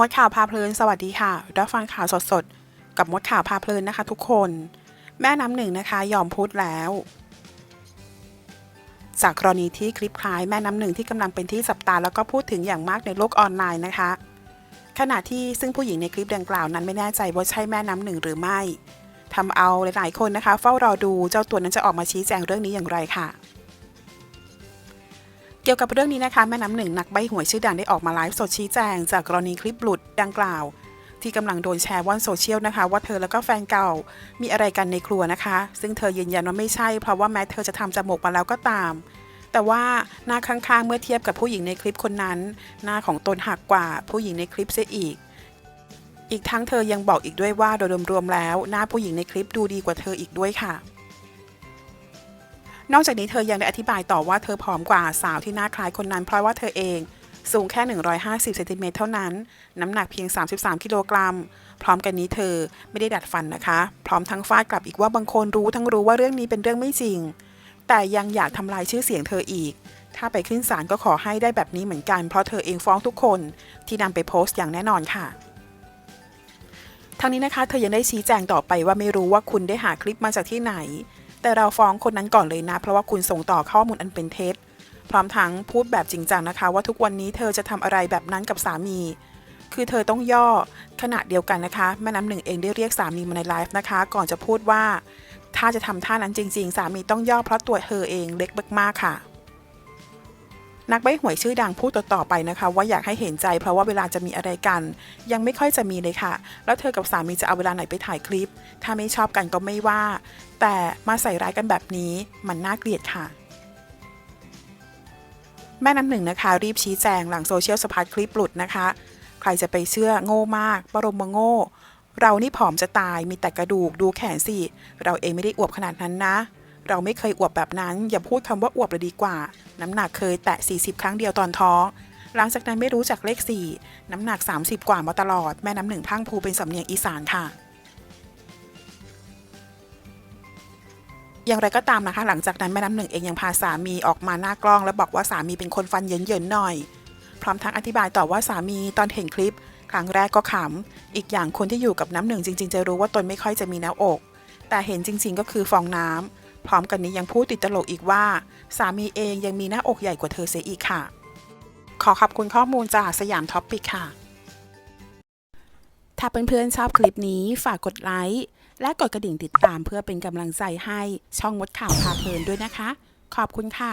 มดข่าวพาเพลินสวัสดีค่ะรับฟังข่าวสดๆ กับมดข่าวพาเพลินนะคะทุกคน แม่น้ำหนึ่งนะคะยอมพูดแล้ว จากกรณีที่คลิปคล้ายแม่น้ำหนึ่งที่กำลังเป็นที่จับตาแล้วก็พูดถึงอย่างมากในโลกออนไลน์นะคะ ขณะที่ซึ่งผู้หญิงในคลิปดังกล่าวนั้นไม่แน่ใจว่าใช่แม่น้ำหนึ่งหรือไม่ทำเอาหลายๆคนนะคะ เฝ้ารอดูเจ้าตัวนั้นจะออกมาชี้แจงเรื่องนี้อย่างไรค่ะ เกี่ยวกับเรื่องนี้นะคะแม่น้ำหนึ่งนักใบหวยชื่อดังได้ออกมาไลฟ์สดชี้แจง จากกรณีคลิปหลุดดังกล่าว ที่กำลังโดนแชร์ว่อนโซเชียลนะคะ ว่าเธอแล้วก็แฟนเก่ามีอะไรกันในครัวนะคะ ซึ่งเธอยืนยันว่าไม่ใช่ เพราะว่าแม้เธอจะทำจมูกมาแล้วก็ตาม แต่ว่าหน้าข้างๆเมื่อเทียบกับผู้หญิงในคลิปคนนั้น หน้าของตนหักกว่าผู้หญิงในคลิปเสียอีก อีกทั้งเธอยังบอกอีกด้วยว่าโดยรวมๆแล้ว หน้าผู้หญิงในคลิปดูดีกว่าเธออีกด้วยค่ะ นอกจากนี้เธอยังได้อธิบายต่อว่าเธอผอมกว่าสาวที่หน้าคล้ายคนนั้นเพราะว่าเธอเองสูงแค่ 150 เซนติเมตรเท่านั้น น้ำหนักเพียง 33 กิโลกรัม พร้อมกันนี้เธอไม่ได้ดัดฟันนะคะ พร้อมทั้งฟาดกลับอีกว่าบางคนรู้ทั้งรู้ว่าเรื่องนี้เป็นเรื่องไม่จริง แต่ยังอยากทำลายชื่อเสียงเธออีก ถ้าไปขึ้นศาลก็ขอให้ได้แบบนี้เหมือนกัน เพราะเธอเองฟ้องทุกคนที่นำไปโพสต์อย่างแน่นอนค่ะทั้งนี้นะคะ เธอยังได้ชี้แจงต่อไปว่าไม่รู้ว่าคุณได้หาคลิปมาจากที่ไหน แต่เราฟ้องคนนั้นก่อนเลยนะ เพราะว่าคุณส่งต่อข้อมูลอันเป็นเท็จ พร้อมทั้งพูดแบบจริงจังนะคะ ว่าทุกวันนี้เธอจะทำอะไรแบบนั้นกับสามี คือเธอต้องย่อขณะเดียวกันนะคะ แม่น้ำหนึ่งเองได้เรียกสามีมาในไลฟ์นะคะ ก่อนจะพูดว่า ถ้าจะทำท่านั้นจริง ๆ สามีต้องย่อเพราะตัวเธอเองเล็กมากๆค่ะ นักใบหวยชื่อดังพูดต่อๆไปนะคะ ว่าอยากให้เห็นใจเพราะว่าเวลาจะมีอะไรกัน ยังไม่ค่อยจะมีเลยค่ะ แล้วเธอกับสามีจะเอาเวลาไหนไปถ่ายคลิป ถ้าไม่ชอบกันก็ไม่ว่า แต่มาใส่ร้ายกันแบบนี้มันน่าเกลียดค่ะแม่น้ำหนึ่งนะคะ รีบชี้แจงหลังโซเชียลสปาร์ตคลิปหลุดนะคะ ใครจะไปเชื่อโง่มาก บรมโง่ เรานี่ผอมจะตายมีแต่กระดูกดูแขนสิ เราเองไม่ได้อวบขนาดนั้นนะ เราไม่เคยอวบแบบนั้น อย่าพูดคำว่าอวบเลยดีกว่า น้ำหนักเคยแตะ 40 ครั้งเดียวตอนท้อง หลังจากนั้นไม่รู้จักเลข 4 น้ำหนัก 30 กว่ามาตลอด แม่น้ำหนึ่งพังพรูเป็นสำเนียงอีสานค่ะอย่างไรก็ตามนะคะ หลังจากนั้นแม่น้ำหนึ่งเองยังพาสามีออกมาหน้ากล้อง และบอกว่าสามีเป็นคนฟันเยินๆหน่อย พร้อมทั้งอธิบายต่อว่าสามีตอนเห็นคลิป ครั้งแรกก็ขำ อีกอย่างคนที่อยู่กับน้ำหนึ่งจริง ๆ จะรู้ว่าตนไม่ค่อยจะมีหน้าอก แต่เห็นจริง ๆ ก็คือฟองน้ำ พร้อมกันนี้ยังพูดติดตลกอีกว่า สามีเองยังมีหน้าอกใหญ่กว่าเธอเสียอีกค่ะ ขอขอบคุณข้อมูลจากสยามท็อปปิกค่ะ ถ้าเพื่อนๆชอบคลิปนี้ฝากกดไลค์และกดกระดิ่งติดตามเพื่อเป็นกำลังใจให้ช่องมดข่าวพาเพลินด้วยนะคะ ขอบคุณค่ะ